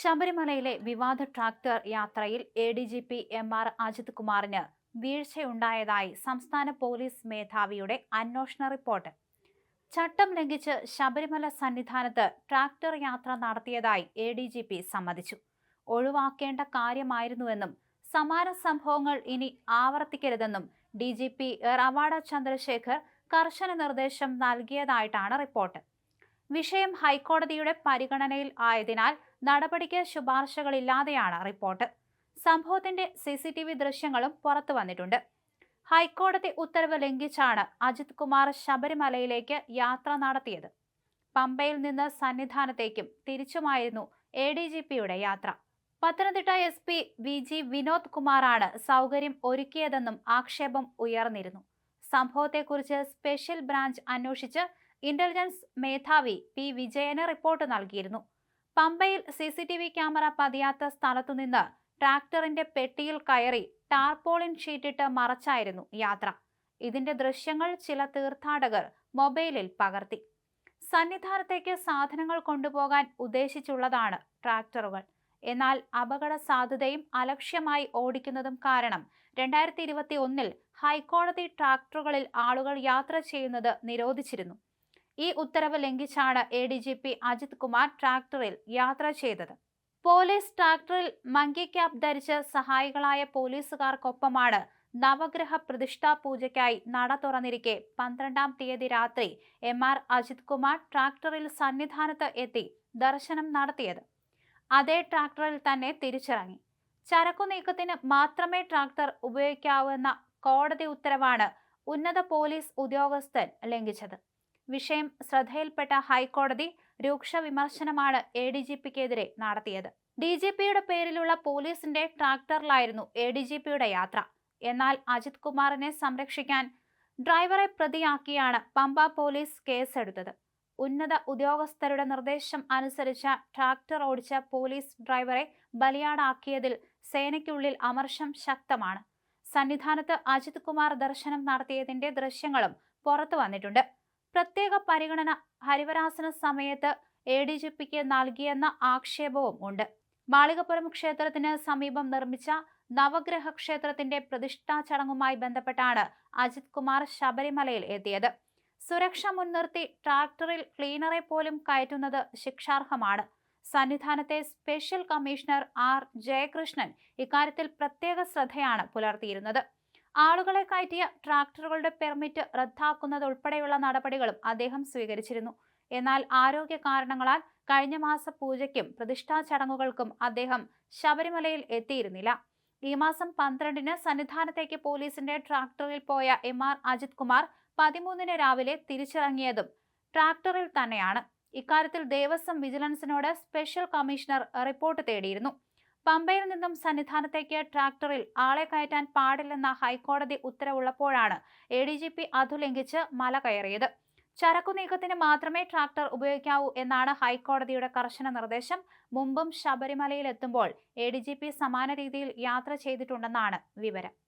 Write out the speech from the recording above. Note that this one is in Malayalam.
ശബരിമലയിലെ വിവാദ ട്രാക്ടർ യാത്രയിൽ A D G P M R Ajith കുമാറിന് വീഴ്ചയുണ്ടായതായി സംസ്ഥാന പോലീസ് മേധാവിയുടെ അന്വേഷണ റിപ്പോർട്ട്. ചട്ടം ലംഘിച്ച് ശബരിമല സന്നിധാനത്ത് ട്രാക്ടർ യാത്ര നടത്തിയതായി എ ഡി ജി പി സമ്മതിച്ചു. ഒഴിവാക്കേണ്ട കാര്യമായിരുന്നുവെന്നും സമാന സംഭവങ്ങൾ ഇനി ആവർത്തിക്കരുതെന്നും D G P Rawada Chandrasekhar കർശന നിർദ്ദേശം നൽകിയതായിട്ടാണ് റിപ്പോർട്ട്. വിഷയം ഹൈക്കോടതിയുടെ പരിഗണനയിൽ ആയതിനാൽ നടപടിക്ക് ശുപാർശകളില്ലാതെയാണ് റിപ്പോർട്ട്. സംഭവത്തിന്റെ സി സി ടി വി ദൃശ്യങ്ങളും പുറത്തു വന്നിട്ടുണ്ട്. ഹൈക്കോടതി ഉത്തരവ് ലംഘിച്ചാണ് അജിത് കുമാർ ശബരിമലയിലേക്ക് യാത്ര നടത്തിയത്. പമ്പയിൽ നിന്ന് സന്നിധാനത്തേക്കും തിരിച്ചുമായിരുന്നു എ ഡി ജി പിയുടെ യാത്ര. Pathanamthitta S P V G Vinod കുമാറാണ് സൗകര്യം ഒരുക്കിയതെന്നും ആക്ഷേപം ഉയർന്നിരുന്നു. സംഭവത്തെക്കുറിച്ച് സ്പെഷ്യൽ ബ്രാഞ്ച് അന്വേഷിച്ച് ഇന്റലിജൻസ് മേധാവി പി. വിജയന് റിപ്പോർട്ട് നൽകിയിരുന്നു. പമ്പയിൽ C. C. T. V. Camera പതിയാത്ത സ്ഥലത്തുനിന്ന് ട്രാക്ടറിന്റെ പെട്ടിയിൽ കയറി ടാർപോളിൻ ഷീറ്റിട്ട് മറച്ചായിരുന്നു യാത്ര. ഇതിന്റെ ദൃശ്യങ്ങൾ ചില തീർത്ഥാടകർ മൊബൈലിൽ പകർത്തി. സന്നിധാനത്തേക്ക് സാധനങ്ങൾ കൊണ്ടുപോകാൻ ഉദ്ദേശിച്ചുള്ളതാണ് ട്രാക്ടറുകൾ. എന്നാൽ അപകട സാധ്യതയും അലക്ഷ്യമായി ഓടിക്കുന്നതും കാരണം രണ്ടായിരത്തി ഇരുപത്തി ഒന്നിൽ ഹൈക്കോടതി ട്രാക്ടറുകളിൽ ആളുകൾ യാത്ര ചെയ്യുന്നത് നിരോധിച്ചിരുന്നു. ഈ ഉത്തരവ് ലംഘിച്ചാണ് A D G P Ajith Kumar ട്രാക്ടറിൽ യാത്ര ചെയ്തത്. പോലീസ് ട്രാക്ടറിൽ മങ്കി ക്യാപ് ധരിച്ച് സഹായികളായ പോലീസുകാർക്കൊപ്പമാണ് നവഗ്രഹ പ്രതിഷ്ഠാ പൂജയ്ക്കായി നട തുറന്നിരിക്കെ പന്ത്രണ്ടാം തീയതി രാത്രി എം ആർ അജിത് കുമാർ ട്രാക്ടറിൽ സന്നിധാനത്ത് എത്തി ദർശനം നടത്തിയത്. അതേ ട്രാക്ടറിൽ തന്നെ തിരിച്ചിറങ്ങി. ചരക്കു നീക്കത്തിന് മാത്രമേ ട്രാക്ടർ ഉപയോഗിക്കാവൂ എന്ന കോടതി ഉത്തരവാണ് ഉന്നത പോലീസ് ഉദ്യോഗസ്ഥൻ ലംഘിച്ചത്. വിഷയം ശ്രദ്ധയിൽപ്പെട്ട ഹൈക്കോടതി രൂക്ഷ വിമർശനമാണ് എ ഡി ജി പിക്കെതിരെ നടത്തിയത്. ഡി ജി പിയുടെ പേരിലുള്ള പോലീസിന്റെ ട്രാക്ടറിലായിരുന്നു എ ഡി ജി പിയുടെ യാത്ര. എന്നാൽ അജിത് കുമാറിനെ സംരക്ഷിക്കാൻ ഡ്രൈവറെ പ്രതിയാക്കിയാണ് പമ്പ പോലീസ് കേസെടുത്തത്. ഉന്നത ഉദ്യോഗസ്ഥരുടെ നിർദ്ദേശം അനുസരിച്ച ട്രാക്ടർ ഓടിച്ച പോലീസ് ഡ്രൈവറെ ബലിയാടാക്കിയതിൽ സേനയ്ക്കുള്ളിൽ അമർഷം ശക്തമാണ്. സന്നിധാനത്ത് അജിത് കുമാർ ദർശനം നടത്തിയതിന്റെ ദൃശ്യങ്ങളും പുറത്തു വന്നിട്ടുണ്ട്. പ്രത്യേക പരിഗണന ഹരിവരാസന സമയത്ത് എ ഡി ജി പിക്ക് നൽകിയെന്ന ആക്ഷേപവും ഉണ്ട്. മാളികപ്പുറം ക്ഷേത്രത്തിന് സമീപം നിർമ്മിച്ച നവഗ്രഹ ക്ഷേത്രത്തിന്റെ പ്രതിഷ്ഠാ ചടങ്ങുമായി ബന്ധപ്പെട്ടാണ് അജിത് കുമാർ ശബരിമലയിൽ എത്തിയത്. സുരക്ഷ മുൻനിർത്തി ട്രാക്ടറിൽ ക്ലീനറെ പോലും കയറ്റുന്നത് ശിക്ഷാർഹമാണ്. സന്നിധാനത്തെ സ്പെഷ്യൽ കമ്മീഷണർ ആർ ജയകൃഷ്ണൻ ഇക്കാര്യത്തിൽ പ്രത്യേക ശ്രദ്ധയാണ് പുലർത്തിയിരുന്നത്. ആളുകളെ കയറ്റിയ ട്രാക്ടറുകളുടെ പെർമിറ്റ് റദ്ദാക്കുന്നതുൾപ്പെടെയുള്ള നടപടികളും അദ്ദേഹം സ്വീകരിച്ചിരുന്നു. എന്നാൽ ആരോഗ്യ കാരണങ്ങളാൽ കഴിഞ്ഞ മാസ പൂജയ്ക്കും പ്രതിഷ്ഠാ ചടങ്ങുകൾക്കും അദ്ദേഹം ശബരിമലയിൽ എത്തിയിരുന്നില്ല. ഈ മാസം പന്ത്രണ്ടിന് സന്നിധാനത്തേക്ക് പോലീസിന്റെ ട്രാക്ടറിൽ പോയ എം ആർ അജിത് കുമാർ പതിമൂന്നിന് രാവിലെ തിരിച്ചിറങ്ങിയതും ട്രാക്ടറിൽ തന്നെയാണ്. ഇക്കാര്യത്തിൽ ദേവസ്വം വിജിലൻസിനോട് സ്പെഷ്യൽ കമ്മീഷണർ റിപ്പോർട്ട് തേടിയിരുന്നു. പമ്പയിൽ നിന്നും സന്നിധാനത്തേക്ക് ട്രാക്ടറിൽ ആളെ കയറ്റാൻ പാടില്ലെന്ന ഹൈക്കോടതി ഉത്തരവുള്ളപ്പോഴാണ് എ ഡി ജി പി അതു ലംഘിച്ച് മല കയറിയത്. ചരക്കു നീക്കത്തിന് മാത്രമേ ട്രാക്ടർ ഉപയോഗിക്കാവൂ എന്നാണ് ഹൈക്കോടതിയുടെ കർശന നിർദ്ദേശം. മുമ്പും ശബരിമലയിൽ എത്തുമ്പോൾ എ സമാന രീതിയിൽ യാത്ര ചെയ്തിട്ടുണ്ടെന്നാണ് വിവരം.